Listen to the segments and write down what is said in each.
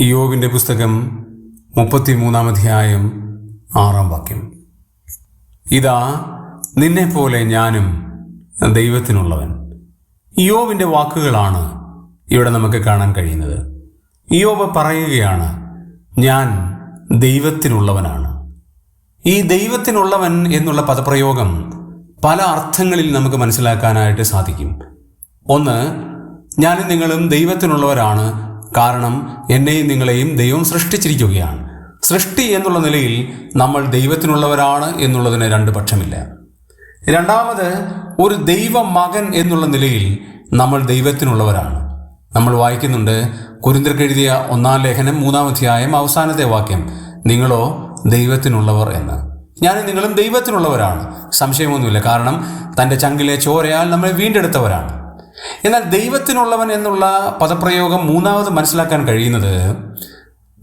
ഇയോവിന്റെ പുസ്തകം മുപ്പത്തിമൂന്നാം അധ്യായം ആറാം വാക്യം. ഇതാ നിന്നെപ്പോലെ ഞാനും ദൈവത്തിനുള്ളവൻ. യോവിന്റെ വാക്കുകളാണ് ഇവിടെ നമുക്ക് കാണാൻ കഴിയുന്നത്. ഇയോബ് പറയുകയാണ് ഞാൻ ദൈവത്തിനുള്ളവനാണ്. ഈ ദൈവത്തിനുള്ളവൻ എന്നുള്ള പദപ്രയോഗം പല അർത്ഥങ്ങളിൽ നമുക്ക് മനസ്സിലാക്കാനായിട്ട് സാധിക്കും. ഒന്ന് ഞാനും നിങ്ങളും ദൈവത്തിനുള്ളവരാണ് കാരണം എന്നെയും നിങ്ങളെയും ദൈവം സൃഷ്ടിച്ചിരിക്കുകയാണ്. സൃഷ്ടി എന്നുള്ള നിലയിൽ നമ്മൾ ദൈവത്തിനുള്ളവരാണ് എന്നുള്ളതിന് രണ്ട് പക്ഷമില്ല. രണ്ടാമത് ഒരു ദൈവ മകൻ എന്നുള്ള നിലയിൽ നമ്മൾ ദൈവത്തിനുള്ളവരാണ്. നമ്മൾ വായിക്കുന്നുണ്ട് കുരിന്തർക്കെഴുതിയ ഒന്നാം ലേഖനം മൂന്നാം അധ്യായം അവസാനത്തെ വാക്യം നിങ്ങളോ ദൈവത്തിനുള്ളവർ എന്ന്. ഞാൻ നിങ്ങളും ദൈവത്തിനുള്ളവരാണ്. സംശയമൊന്നുമില്ല. കാരണം തന്റെ ചങ്കിലെ ചോരയാൽ നമ്മളെ വീണ്ടെടുത്തവരാണ്. എന്നാൽ ദൈവത്തിനുള്ളവൻ എന്നുള്ള പദപ്രയോഗം മൂന്നാമത് മനസ്സിലാക്കാൻ കഴിയുന്നത്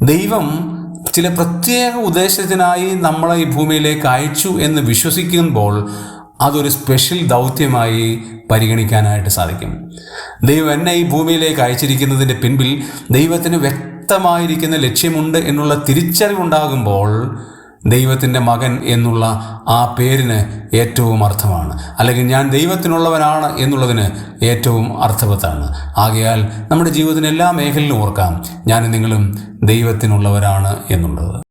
ദൈവം ചില പ്രത്യേക ഉദ്ദേശത്തിനായി നമ്മളെ ഈ ഭൂമിയിലേക്ക് അയച്ചു എന്ന് വിശ്വസിക്കുമ്പോൾ അതൊരു സ്പെഷ്യൽ ദൗത്യമായി പരിഗണിക്കാനായിട്ട് സാധിക്കും. ദൈവം എന്നെ ഈ ഭൂമിയിലേക്ക് അയച്ചിരിക്കുന്നതിന്റെ പിൻപിൽ ദൈവത്തിന് വ്യക്തമായിരിക്കുന്ന ലക്ഷ്യമുണ്ട് എന്നുള്ള തിരിച്ചറിവുണ്ടാകുമ്പോൾ ദൈവത്തിന്റെ മകൻ എന്നുള്ള ആ പേരിന് ഏറ്റവും അർത്ഥമാണ്. അല്ലെങ്കിൽ ഞാൻ ദൈവത്തിനുള്ളവനാണ് എന്നുള്ളതിന് ഏറ്റവും അർത്ഥവത്താണ്. ആകയാൽ നമ്മുടെ ജീവിതത്തിന് എല്ലാ മേഖലയിലും ഓർക്കാം. ഞാൻ നിങ്ങളും ദൈവത്തിനുള്ളവരാണ് എന്നുള്ളത്.